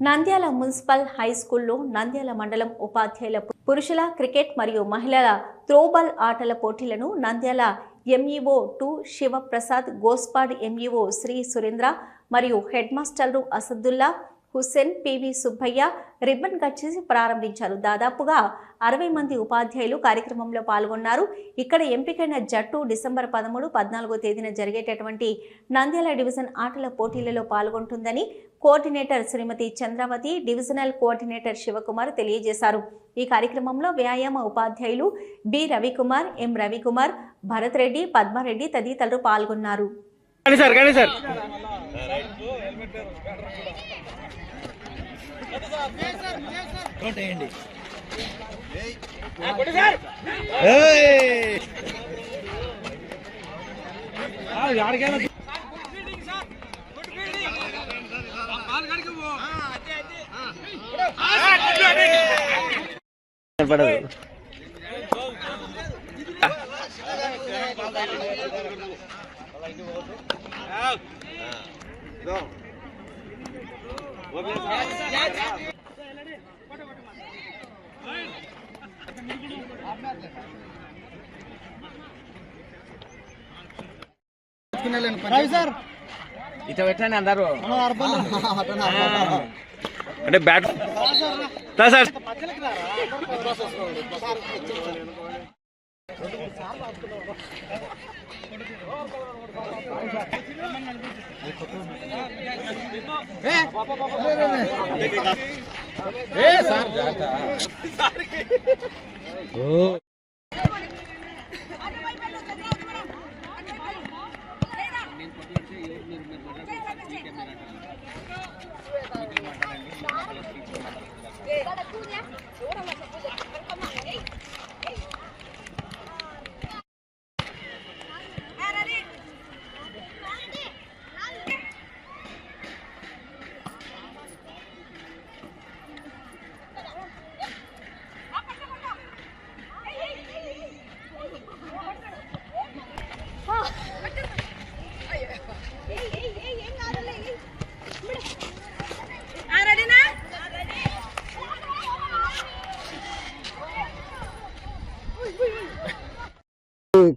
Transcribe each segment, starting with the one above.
Nandyal municipal high స్కూల్లో నంద్యాల మండలం ఉపాధ్యాయుల పురుషుల క్రికెట్ మరియు మహిళల త్రోబాల్ ఆటల పోటీలను Nandyal MEO two Sivaprasad Gospad MEO Sri Surendra మరియు హెడ్ మాస్టర్లు Asadulla Hussain PV Subbaiah ribbon cut చేసి ప్రారంభించారు. దాదాపుగా అరవై మంది ఉపాధ్యాయులు కార్యక్రమంలో పాల్గొన్నారు. ఇక్కడ ఎంపికైన జట్టు డిసెంబర్ పదమూడు పద్నాలుగో తేదీన జరిగేటటువంటి నంద్యాల డివిజన్ ఆటల పోటీలలో పాల్గొంటుందని coordinator Srimati Chandravathi divisional coordinator Sivakumar తెలియజేశారు. ఈ కార్యక్రమంలో వ్యాయామ ఉపాధ్యాయులు బి. రవికుమార్ ఎం. రవికుమార్ భరత్ రెడ్డి పద్మారెడ్డి తదితరులు పాల్గొన్నారు. కానీ సార్ కానీ సార్ పడదు ఇట్లా పెట్టండి అందరూ? అంటే బ్యాట్ రా సార్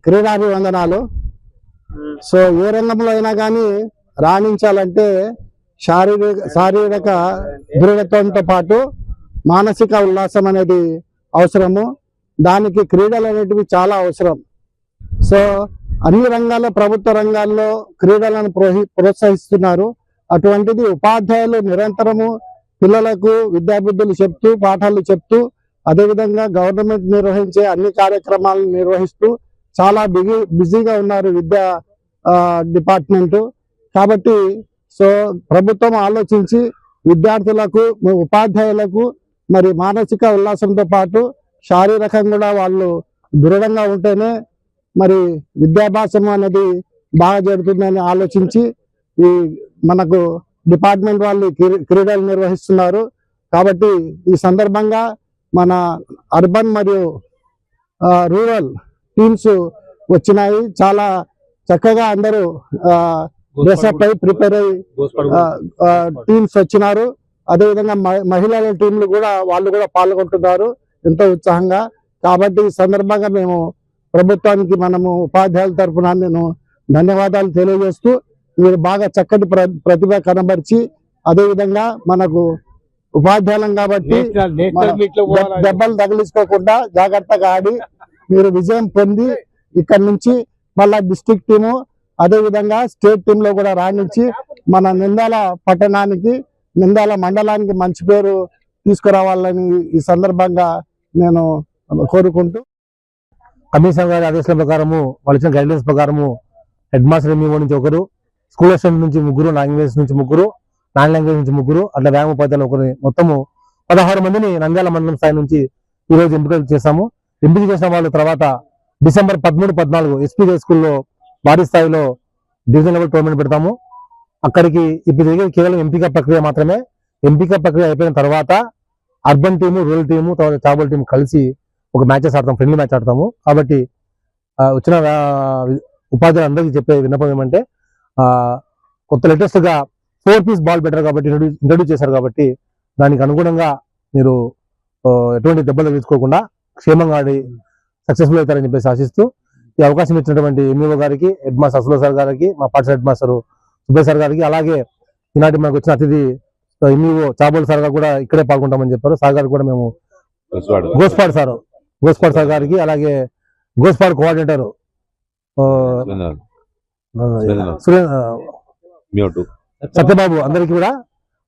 క్రీడాభివందనాలు. సో ఏ రంగంలో అయినా కానీ రాణించాలంటే శారీరక శారీరక దృఢత్వంతో పాటు మానసిక ఉల్లాసం అనేది అవసరము. దానికి క్రీడలు అనేటివి చాలా అవసరం. సో అన్ని రంగాల్లో ప్రభుత్వ రంగాల్లో క్రీడలను ప్రోహి ప్రోత్సహిస్తున్నారు. అటువంటిది ఉపాధ్యాయులు నిరంతరము పిల్లలకు విద్యాబుద్ధులు చెప్తూ పాఠాలు చెప్తూ అదేవిధంగా గవర్నమెంట్ నిర్వహించే అన్ని కార్యక్రమాలను నిర్వహిస్తూ చాలా బిజీ బిజీగా ఉన్నారు విద్యా డిపార్ట్మెంటు. కాబట్టి సో ప్రభుత్వం ఆలోచించి విద్యార్థులకు ఉపాధ్యాయులకు మరి మానసిక ఉల్లాసంతో పాటు శారీరకంగా కూడా వాళ్ళు దృఢంగా ఉంటేనే మరి విద్యాభ్యాసం అనేది బాగా జరుగుతుందని ఆలోచించి ఈ మనకు డిపార్ట్మెంట్ వాళ్ళు క్రీడలు నిర్వహిస్తున్నారు. కాబట్టి ఈ సందర్భంగా మన అర్బన్ మరియు రూరల్ టీమ్స్ వచ్చినాయి. చాలా చక్కగా అందరూ డ్రెస్అప్ అయి ప్రిపేర్ అయ్యి టీమ్స్ వచ్చినారు. అదేవిధంగా మహిళల టీంలు కూడా వాళ్ళు కూడా పాల్గొంటున్నారు ఎంతో ఉత్సాహంగా. కాబట్టి ఈ సందర్భంగా మేము ప్రభుత్వానికి మనము ఉపాధ్యాయుల తరఫున నేను ధన్యవాదాలు తెలియజేస్తూ మీరు బాగా చక్కటి ప్ర- ప్రతిభ కనబరిచి అదేవిధంగా మనకు ఉపాధ్యాయులం కాబట్టి దెబ్బలు తగిలించుకోకుండా జాగ్రత్తగా ఆడి మీరు విజయం పొంది ఇక్కడ నుంచి మళ్ళా డిస్ట్రిక్ట్ టీము అదే విధంగా స్టేట్ టీంలో కూడా రాణించి మన నిందాల పట్టణానికి నిందాల మండలానికి మంచి పేరు తీసుకురావాలని ఈ సందర్భంగా నేను కోరుకుంటూ. కమిషనర్ గారి ఆదేశాల ప్రకారము వాళ్ళు ఇచ్చిన గైడ్లైన్స్ ప్రకారము హెడ్ మాస్టర్ ఎంఈఓ నుంచి ఒకరు స్కూల్ అసిస్టెంట్ నుంచి ముగ్గురు లాంగ్వేజ్ నుంచి ముగ్గురు నాన్ లాంగ్వేజ్ నుంచి ముగ్గురు అట్లా వ్యాయామ ఉపాధ్యాయులు మొత్తము పదహారు మందిని నంద్యాల మండలం స్థాయి నుంచి ఈరోజు ఎంపికలు ఎంపిక చేశాము. ఎంపిక చేసిన వాళ్ళ తర్వాత డిసెంబర్ పదమూడు పద్నాలుగు ఎస్పీ స్కూల్లో భారీ స్థాయిలో డివిజన్ లెవెల్ టోర్నమెంట్ పెడతాము. అక్కడికి ఇప్పుడు జరిగేది కేవలం ఎంపిక ప్రక్రియ మాత్రమే. ఎంపిక ప్రక్రియ అయిపోయిన తర్వాత అర్బన్ టీము రూరల్ టీము తర్వాత ట్రాబల్ టీము కలిసి ఒక మ్యాచెస్ ఆడతాం ఫ్రెండ్లీ మ్యాచ్ ఆడతాము. కాబట్టి వచ్చిన ఉపాధ్యాయులు అందరికీ చెప్పే విన్నపం ఏమంటే కొత్త లేటెస్ట్గా ఫోర్ పీస్ బాల్ బెటర్ కాబట్టి ఇంట్రడ్యూస్ చేశారు కాబట్టి దానికి అనుగుణంగా మీరు ఎటువంటి దెబ్బలు తీసుకోకుండా క్షేమంగా ఆడి సక్సెస్ఫుల్ అవుతారని చెప్పేసి ఆశిస్తూ ఈ అవకాశం ఇచ్చినటువంటి ఎంఈఓ గారికి హెడ్ మాస్టర్ అసుల సార్ గారికి మా పాఠశాల హెడ్ మాస్టర్ సుబ్బయ్య సార్ గారికి అలాగే ఈనాటి మనకు వచ్చిన అతిథి ఎంఈఓ చాబోల్ సార్ గారు కూడా ఇక్కడే పాల్గొంటామని చెప్పారు. సార్ గారికి కూడా మేము గోస్పాడ్ సార్ గోస్పాడ్ సార్ గారికి అలాగే గోస్పాడ్ కోఆర్డినేటర్ సత్యబాబు అందరికీ కూడా